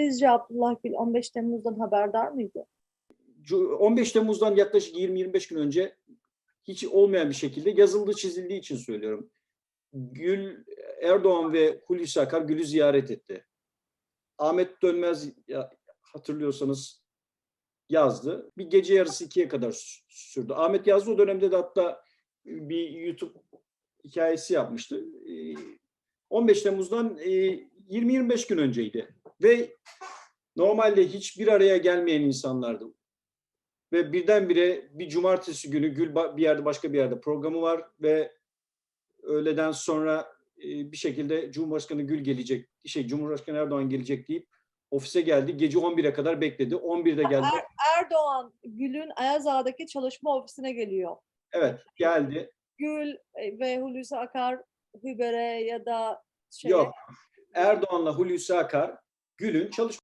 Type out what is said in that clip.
Sizce Abdullah Gül 15 Temmuz'dan haberdar mıydı? Cu- 15 Temmuz'dan yaklaşık 20-25 gün önce hiç olmayan bir şekilde yazıldığı çizildiği için söylüyorum. Gül Erdoğan ve Hulusi Akar Gül'ü ziyaret etti. Ahmet Dönmez hatırlıyorsanız yazdı. Bir gece yarısı ikiye kadar sü- sürdü. Ahmet yazdı o dönemde de hatta bir YouTube hikayesi yapmıştı. Ee, 15 Temmuz'dan e, 20-25 gün önceydi. Ve normalde hiçbir araya gelmeyen insanlardı. Ve birdenbire bir cumartesi günü Gül bir yerde başka bir yerde programı var ve öğleden sonra e, bir şekilde Cumhurbaşkanı Gül gelecek, şey Cumhurbaşkanı Erdoğan gelecek deyip ofise geldi. Gece 11'e kadar bekledi. 11'de geldi. Erdoğan Gül'ün Ayazağa'daki çalışma ofisine geliyor. Evet, geldi. Gül e, ve Hulusi Akar Hüber'e ya da şeye Yok. Erdoğan'la Hulusi Akar Gül'ün çalışma